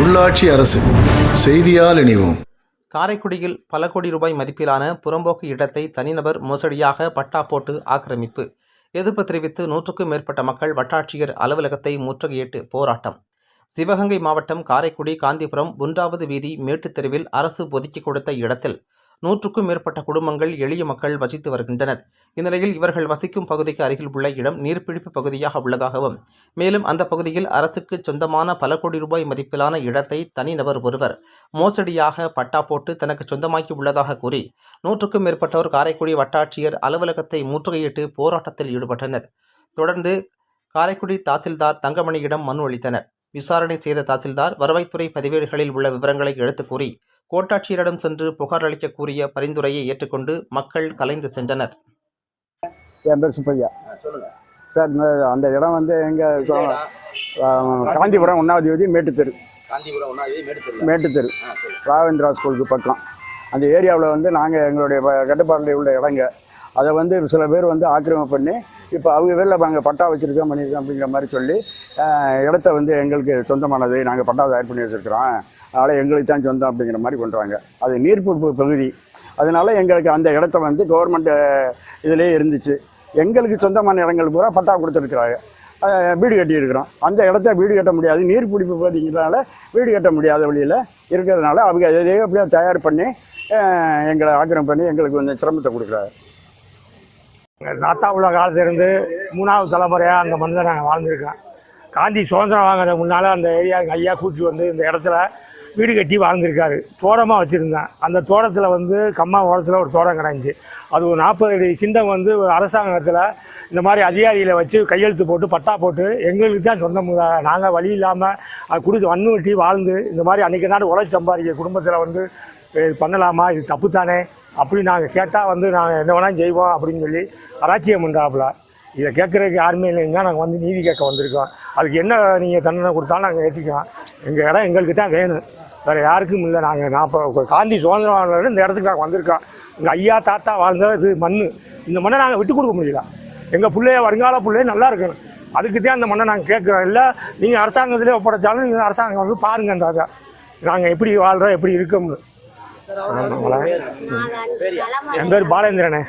உள்ளாட்சி அரசு செய்தியால் இணைவோம். காரைக்குடியில் பல கோடி ரூபாய் மதிப்பிலான புறம்போக்கு இடத்தை தனிநபர் மோசடியாக பட்டா போட்டு ஆக்கிரமிப்பு. எதிர்ப்பு தெரிவித்து நூற்றுக்கும் மேற்பட்ட மக்கள் வட்டாட்சியர் அலுவலகத்தை முற்றுகையிட்டு போராட்டம். சிவகங்கை மாவட்டம் காரைக்குடி காந்திபுரம் ஒன்றாவது வீதி மேட்டுத் தெருவில் அரசு ஒதுக்கி கொடுத்த இடத்தில் நூற்றுக்கும் மேற்பட்ட குடும்பங்கள் எளிய மக்கள் வசித்து வருகின்றனர். இந்நிலையில் இவர்கள் வசிக்கும் பகுதிக்கு அருகில் உள்ள இடம் நீர்பிடிப்பு பகுதியாக உள்ளதாகவும் மேலும் அந்த பகுதியில் அரசுக்கு சொந்தமான பல கோடி ரூபாய் மதிப்பிலான இடத்தை தனிநபர் ஒருவர் மோசடியாக பட்டா போட்டு தனக்கு சொந்தமாக்கி உள்ளதாக கூறி நூற்றுக்கும் மேற்பட்டோர் காரைக்குடி வட்டாட்சியர் அலுவலகத்தை முற்றுகையிட்டு போராட்டத்தில் ஈடுபட்டனர். தொடர்ந்து காரைக்குடி தாசில்தார் தங்கமணியிடம் மனு அளித்தனர். விசாரணை செய்த தாசில்தார் வருவாய்த்துறை பதிவேடுகளில் உள்ள விவரங்களை எடுத்துக் கூறி கோட்டாட்சியரிடம் சென்று புகார் அளிக்க கூறிய பரிந்துரையை ஏற்றுக்கொண்டு மக்கள் கலைந்து சென்றனர். என் பேர் சுப்பையா. சார் அந்த இடம் வந்து எங்கள் காந்திபுரம் ஒன்றாவது வீதி மேட்டுத்தெரு. மேட்டுத்தெரு ராகவேந்திரா ஸ்கூலுக்கு பக்கம். அந்த ஏரியாவில் வந்து நாங்கள் எங்களுடைய கட்டுப்பாட்டில் உள்ள இடங்க. அதை வந்து சில பேர் வந்து ஆக்கிரமிப்பு பண்ணி இப்போ அவங்க பேரில் நாங்கள் பட்டா வச்சுருக்கோம் பண்ணியிருக்கோம் அப்படிங்கிற மாதிரி சொல்லி இடத்த வந்து எங்களுக்கு சொந்தமானது. நாங்கள் பட்டா தயார் பண்ணி வச்சுருக்கிறோம் அதனால் எங்களுக்கு தான் சொந்தம் அப்படிங்கிற மாதிரி பண்ணுறாங்க அது நீர்ப்பிடிப்பு பகுதி. அதனால எங்களுக்கு அந்த இடத்த வந்து கவர்மெண்ட் இதிலே இருந்துச்சு. எங்களுக்கு சொந்தமான இடங்கள் பூரா பட்டா கொடுத்துருக்குறாங்க. வீடு கட்டியிருக்கிறோம். அந்த இடத்த வீடு கட்ட முடியாது. நீர் பிடிப்பு பகுதிங்கிறனால வீடு கட்ட முடியாத வழியில் இருக்கிறதுனால அவங்க எதையோ அப்படியே தயார் பண்ணி எங்களை ஆக்கிரம் பண்ணி எங்களுக்கு கொஞ்சம் சிரமத்தை கொடுக்குறாரு தாத்தா உள்ள காலத்திலிருந்து மூணாவது தலைமுறையாக அந்த மண்ணில் நாங்கள் வாழ்ந்துருக்கோம். காந்தி சுதந்திரம் வாங்குற முன்னால் அந்த ஏரியா ஐயா கூட்டி வந்து இந்த இடத்துல வீடு கட்டி வாழ்ந்திருக்காரு. தோட்டமாக வச்சுருந்தேன். அந்த தோட்டத்தில் வந்து கம்மா ஓரத்தில் ஒரு தோட்டம் கிடந்துச்சு. அது ஒரு நாற்பது அடி சிண்டம் வந்து அரசாங்கத்தில் இந்த மாதிரி அதிகாரிகளை வச்சு கையெழுத்து போட்டு பட்டா போட்டு எங்களுக்கு தான் சொந்தம். நாங்கள் வழி இல்லாமல் அது கொடுத்து வண்ணு வெட்டி வாழ்ந்து இந்த மாதிரி அன்றைக்கி நாடு உழைச்சி சம்பாதிக்க குடும்பத்தில் வந்து இது பண்ணலாமா? இது தப்பு தானே அப்படி நாங்கள் கேட்டால் வந்து நாங்கள் என்ன வேணாலும் செய்வோம் அப்படின்னு சொல்லி அராச்சியம் பண்ணுறாப்புல இதை கேட்குறதுக்கு யாருமே இல்லைங்க நாங்கள் வந்து நீதி கேட்க வந்திருக்கோம். அதுக்கு என்ன நீங்கள் தண்டனை கொடுத்தாலும் நாங்கள் ஏற்றிக்கலாம் எங்கள் இடம் எங்களுக்கு தான் வேணும். வேறு யாருக்கும் இல்லை. நாங்கள் நான் இப்போ காந்தி சுதந்திரம் வாங்கினது இந்த இடத்துக்கு நாங்கள் வந்திருக்கோம். எங்கள் ஐயா தாத்தா வாழ்ந்த இது மண் இந்த மண்ணை நாங்கள் விட்டு கொடுக்க முடியல. எங்கள் பிள்ளைய வருங்கால பிள்ளைய நல்லா இருக்கணும். அதுக்கு தான் அந்த மண்ணை நாங்கள் கேட்குறோம். இல்லை நீங்கள் அரசாங்கத்திலே ஒப்படைச்சாலும் நீங்கள் அரசாங்கம் வந்து பாருங்க அந்த நாங்கள் எப்படி வாழ்கிறோம் எப்படி இருக்கோம்னு. என் பேர் பாலேந்திரனே.